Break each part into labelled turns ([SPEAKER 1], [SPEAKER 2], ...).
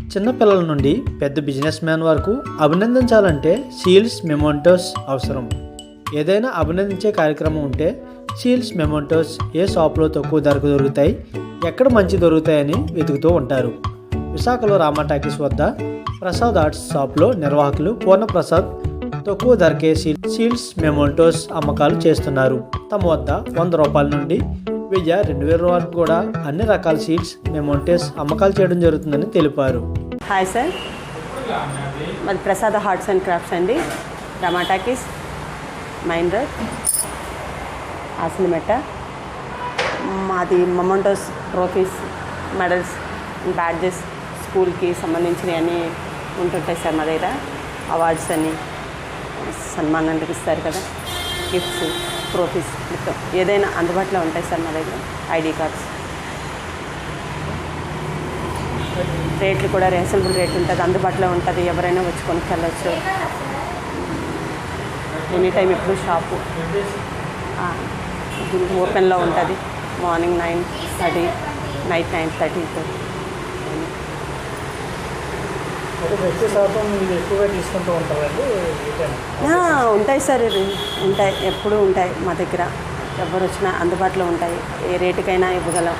[SPEAKER 1] చిన్నపిల్లల నుండి పెద్ద బిజినెస్ మ్యాన్ వరకు అభినందించాలంటే సీల్స్ మెమోంటోస్ అవసరం. ఏదైనా అభినందించే కార్యక్రమం ఉంటే సీల్స్ మెమోంటోస్ ఏ షాప్లో తక్కువ ధరకు దొరుకుతాయి ఎక్కడ మంచి దొరుకుతాయని వెతుకుతూ ఉంటారు. విశాఖలో రామా టాకీస్ వద్ద ప్రసాద్ ఆర్ట్స్ షాప్లో నిర్వాహకులు పూర్ణప్రసాద్ తక్కువ ధరకే సీల్ సీల్స్ మెమోంటోస్ అమ్మకాలు చేస్తున్నారు. తమ వద్ద వంద రూపాయల నుండి వెయ్యి రెండు వేల వరకు కూడా అన్ని రకాల సీల్స్ మెమోంటోస్ అమ్మకాలు చేయడం జరుగుతుందని తెలిపారు.
[SPEAKER 2] హాయ్ సార్ మాది ప్రసాద హార్ట్స్ అండ్ క్రాఫ్ట్స్ అండి. టమాటాకిస్ మైన్ రోడ్ ఆసినమెట్ట మాది మొమెంటోస్ ట్రోఫీస్ మెడల్స్ బ్యాడ్జెస్ స్కూల్కి సంబంధించినవి అన్నీ ఉంటుంటాయి సార్ మా దగ్గర. అవార్డ్స్ అని సన్మానాలు ఇస్తారు కదా గిఫ్ట్స్. ట్రోఫీస్ మొత్తం ఏదైనా అందుబాటులో ఉంటాయి సార్ మా దగ్గర? ID cards. రేట్లు కూడా రీజనబుల్ రేట్ ఉంటుంది. అందుబాటులో ఉంటుంది. ఎవరైనా వచ్చి కొనుక్కెళ్ళచ్చు. ఎనీ టైం ఎప్పుడు షాపు. ఓపెన్లో ఉంటుంది. Morning nine thirty night nine
[SPEAKER 1] thirty
[SPEAKER 2] ఉంటాయి సార్ ఉంటాయి ఎప్పుడూ ఉంటాయి మా దగ్గర. ఎవరు వచ్చినా అందుబాటులో ఉంటాయి. ఏ రేటుకైనా ఇవ్వగలం.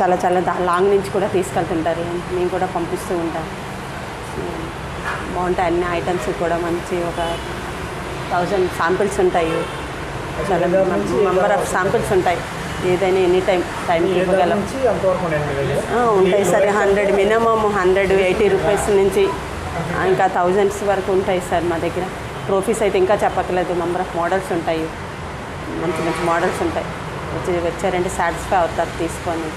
[SPEAKER 2] చాలా చాలా లాంగ్ నుంచి కూడా తీసుకెళ్తుంటారు. మేము కూడా పంపిస్తూ ఉంటాం. బాగుంటాయి అన్ని ఐటమ్స్ కూడా. మంచి ఒక థౌజండ్ శాంపిల్స్ ఉంటాయి. చాలా మెంబర్ ఆఫ్ శాంపిల్స్ ఉంటాయి. ఏదైనా ఎనీ టైం టైంకి ఇవ్వగలం. ఉంటాయి sir hundred minimum hundred eighty rupees నుంచి. ఇంకా థౌజండ్స్ వరకు ఉంటాయి సార్ మా దగ్గర. ట్రోఫీస్ అయితే ఇంకా చెప్పట్లేదు నంబర్ ఆఫ్ మోడల్స్ ఉంటాయి. మంచి మంచి మోడల్స్ ఉంటాయి. వచ్చి వచ్చారంటే సాటిస్ఫై అవుతారు తీసుకొని